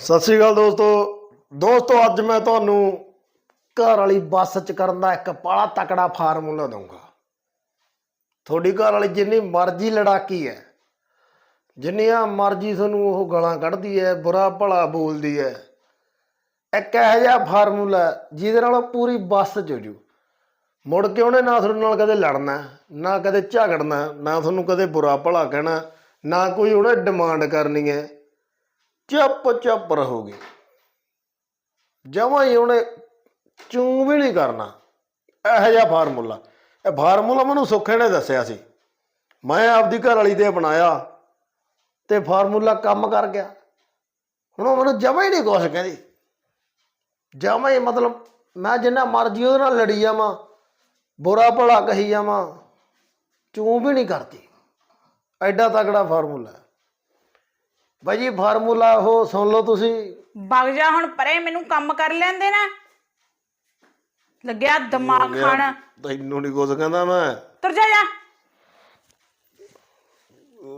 ਸਤਿ ਸ਼੍ਰੀ ਅਕਾਲ ਦੋਸਤੋ। ਦੋਸਤੋ, ਅੱਜ ਮੈਂ ਤੁਹਾਨੂੰ ਘਰ ਵਾਲੀ ਬੱਸ ਚ ਕਰਨ ਦਾ ਇੱਕ ਬੜਾ ਤਕੜਾ ਫਾਰਮੂਲਾ ਦਊਂਗਾ। ਤੁਹਾਡੀ ਘਰ ਵਾਲੀ ਜਿੰਨੀ ਮਰਜ਼ੀ ਲੜਾਕੀ ਹੈ, ਜਿੰਨੀਆਂ ਮਰਜ਼ੀ ਤੁਹਾਨੂੰ ਉਹ ਗਾਲਾਂ ਕੱਢਦੀ ਹੈ, ਬੁਰਾ ਭਲਾ ਬੋਲਦੀ ਹੈ, ਇੱਕ ਇਹੋ ਜਿਹਾ ਫਾਰਮੂਲਾ ਜਿਹਦੇ ਨਾਲ ਉਹ ਪੂਰੀ ਬੱਸ ਚ ਹੋ ਜੂ ਮੁੜ ਕੇ ਉਹਨੇ ਨਾ ਤੁਹਾਡੇ ਨਾਲ ਕਦੇ ਲੜਨਾ, ਨਾ ਕਦੇ ਝਗੜਨਾ, ਨਾ ਤੁਹਾਨੂੰ ਕਦੇ ਬੁਰਾ ਭਲਾ ਕਹਿਣਾ, ਨਾ ਕੋਈ ਉਹਨੇ ਡਿਮਾਂਡ ਕਰਨੀ ਹੈ। ਚੁੱਪ ਚੁੱਪ ਰਹੋਗੇ। ਜਮਾਂ ਹੀ ਉਹਨੇ ਚੂੰ ਵੀ ਨਹੀਂ ਕਰਨਾ। ਇਹੋ ਜਿਹਾ ਫਾਰਮੂਲਾ। ਇਹ ਫਾਰਮੂਲਾ ਮੈਨੂੰ ਸੁੱਖੇ ਨੇ ਦੱਸਿਆ ਸੀ। ਮੈਂ ਆਪਦੀ ਘਰ ਵਾਲੀ ਤੇ ਬਣਾਇਆ ਤੇ ਫਾਰਮੂਲਾ ਕੰਮ ਕਰ ਗਿਆ। ਹੁਣ ਉਹ ਮੈਨੂੰ ਜਮਾਂ ਹੀ ਨਹੀਂ ਕੁਛ ਕਹਿੰਦੀ। ਜਮਾਂ ਹੀ ਮਤਲਬ ਮੈਂ ਜਿੰਨਾ ਮਰਜ਼ੀ ਉਹਦੇ ਨਾਲ ਲੜੀ ਜਾਵਾਂ, ਬੁਰਾ ਭਲਾ ਕਹੀ ਜਾਵਾਂ, ਚੂੰ ਵੀ ਨਹੀਂ ਕਰਦੀ। ਐਡਾ ਤਕੜਾ ਫਾਰਮੂਲਾ। ਬਾਈ ਜੀ ਫਾਰਮੂਲਾ ਉਹ ਸੁਣ ਲਓ ਤੁਸੀਂ। ਵਗ ਜਾ ਹੁਣ ਪਰੇ ਮੈਨੂੰ ਕੰਮ ਕਰ ਲੈਂਦੇ ਨਾ। ਲੱਗਿਆ ਦਿਮਾਗ ਖਾਣ। ਤੈਨੂੰ ਨਹੀਂ ਕੁਝ ਕਹਿੰਦਾ ਮੈਂ। ਤੁਰ ਜਾ ਜਾ।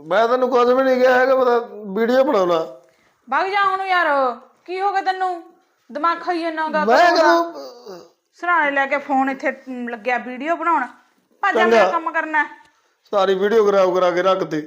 ਮੈਂ ਤੈਨੂੰ ਕੁਝ ਵੀ ਨਹੀਂ ਕਿਹਾ ਹੈਗਾ ਮੈਂ ਵੀਡੀਓ ਬਣਾਉਣਾ। ਵਗ ਜਾ ਹੁਣ ਯਾਰ ਕੀ ਹੋ ਗਿਆ ਤੈਨੂੰ? ਦਿਮਾਗ ਖਾਈ ਜਾਂਦਾਗਾ ਮੈਂ ਕਦੋਂ ਸਰਾਣੇ ਲੈ ਕੇ ਫੋਨ ਇੱਥੇ ਲੱਗਿਆ ਵੀਡੀਓ ਬਣਾਉਣ। ਭੱਜ ਜਾ ਕੰਮ ਕਰਨਾ। ਸਾਰੀ ਵੀਡੀਓ ਖਰਾਬ ਕਰਾ ਕੇ ਰੱਖਤੀ।